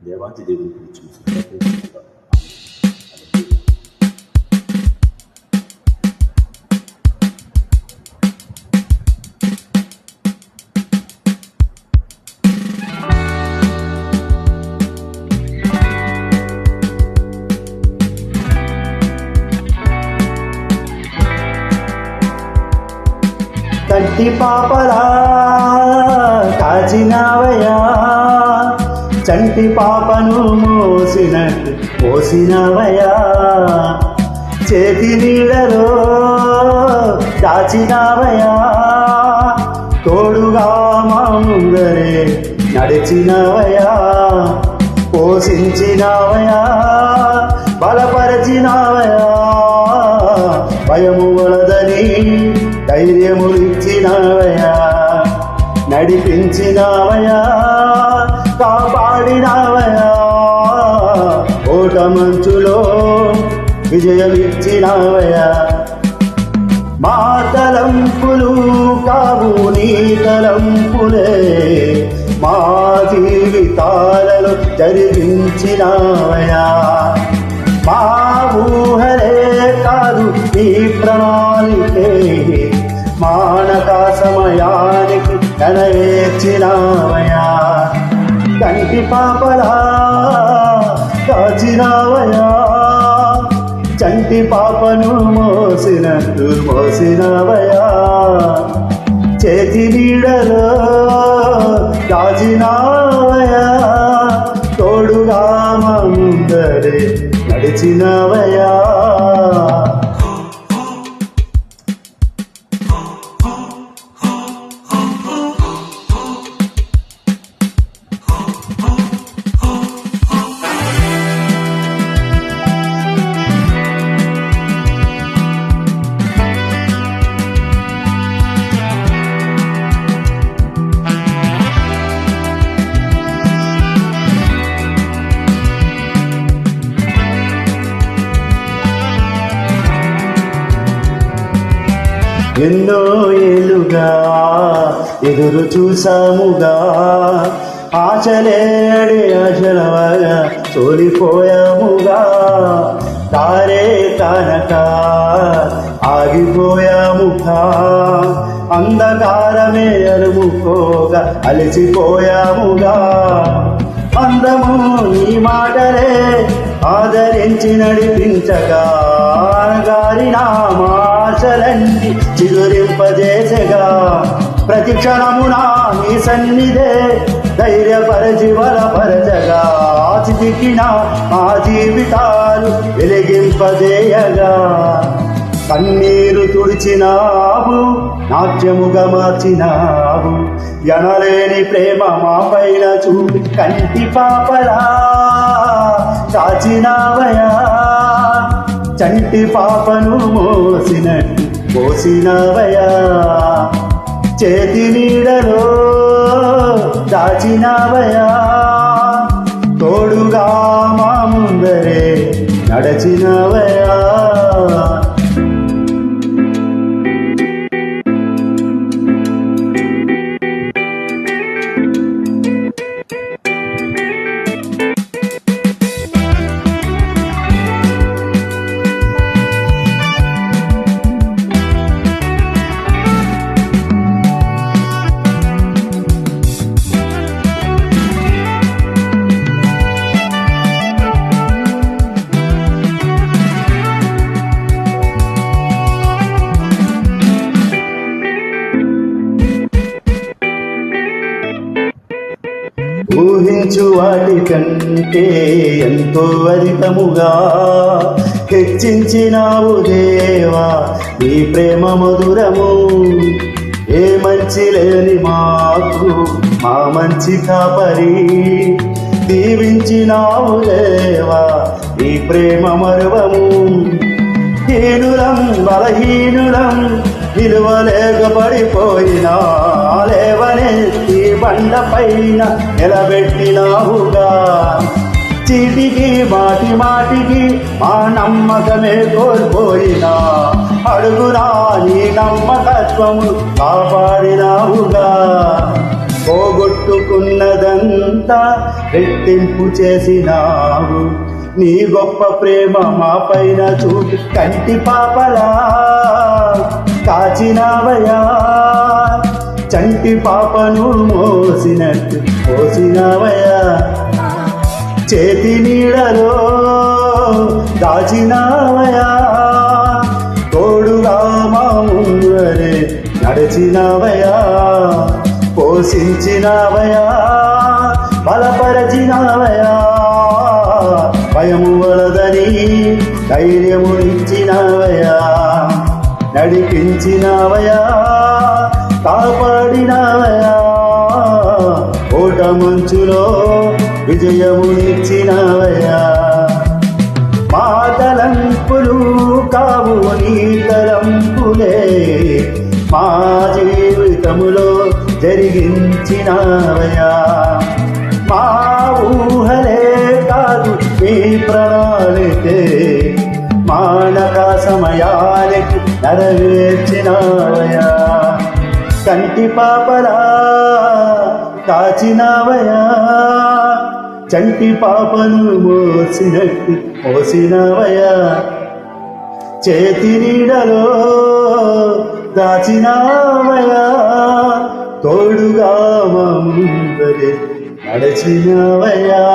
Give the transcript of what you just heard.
దేవాతి దేవుని గురించి కంటి పాపలా కాచినవయా చంటి పాపను మోసినట్టు మోసినవయా? చేతి నీళ్ళలో దాచినవయా? తోడుగా మా ముందరే నడిచినవయా? పోషించినవయా? బలపరచినవయా? భయము వలదని ధైర్యములిచ్చినవయా? నడిపించినవయా? కాపాడినవయా? ఓట మంచులో విజయమిచ్చినవయా? మా తలంపులు కావు నీ తలంపులే. మా జీవితాలలో జరిగించినవయా? మా ఊహలే కాదు నీ ప్రణాళికే. మానక సమయానికి కనవేర్చినావయా కంటి పాపలా కాచినావయా చంటి పాపను మోసినట్టు మోసినవయా చేతి నీడలో దాచినావయా తోడుగా మా నడిచినవయా ఎన్నో ఏలుగా ఎదురు చూసాముగా. ఆచలేడి ఆశలవగా తోలిపోయాముగా. తారే తనక ఆగిపోయాముగా. అంధకారమే అరుముకోగా అలసిపోయాముగా. అందము నీ మాటలే ఆదరించి నడిపించగా గారి నామాశలన్నీ చిగురింపజేసగా ప్రతి క్షణమునా నీ సన్నిధే ధైర్యపరచి బలపరచగా చితికిన మా జీవితాలు వెలిగింపజేయగా. కన్నీరు తుడిచినావు నాట్యముగా మార్చినావు. ఎనలేని ప్రేమ మా పైన చూపి కంటి పాపలా చాచినావయా చంటి పాపను మోసినట్టు మోసినవయా? చేతి నీడలో దాచినవయా? తోడుగా మా ముందరే నడచినవయా? ఊహించు వాటి కంటే ఎంతో అధికముగా హెచ్చించినావు దేవా నీ ప్రేమ మధురము. ఏ మంచి లేని మాకు మా మంచి కాపరి దీవించినావు దేవా నీ ప్రేమ మరువము. హీనులం బలహీనులం నిలువలేక పడిపోయినా లేవనెత్తి ఈ బండ పైన నిలబెట్టినావుగా. చీటికి మాటి మాటికి మా నమ్మకమే కోల్పోయినా. అడుగునా నీ నమ్మకత్వము కాపాడినావుగా. పోగొట్టుకున్నదంతా రెట్టింపు చేసినావు. నీ గొప్ప ప్రేమ మా పైన చూపి కంటి పాపలా కాచినావయా చంటి పాపను మోసినట్టు మోసినావయా చేతి నీడలో దాచినావయా తోడుగా మా ముందరే నడిచినవయా పోషించినవయా బలపరచినవయా భయము వలదని ధైర్యము ఇచ్చినవయా నడిపించినవయా కాపాడినాయా ఓట మంచులో విజయమునిచ్చినవయా మా తలంపులు కావు నీ తలంపులే మా జీవితములో జరిగించినవయా మా ఊహలే కాదు మీ ప్రణాళికే మానక సమయానికి నెరవేర్చినవయా కంటి పాపలా కాచినవయా? చంటి పాపను మోసినట్టు మోసినవయా? చేతి నీడలో దాచినావయా? తోడుగా మా ముందరే నడిచినవయా?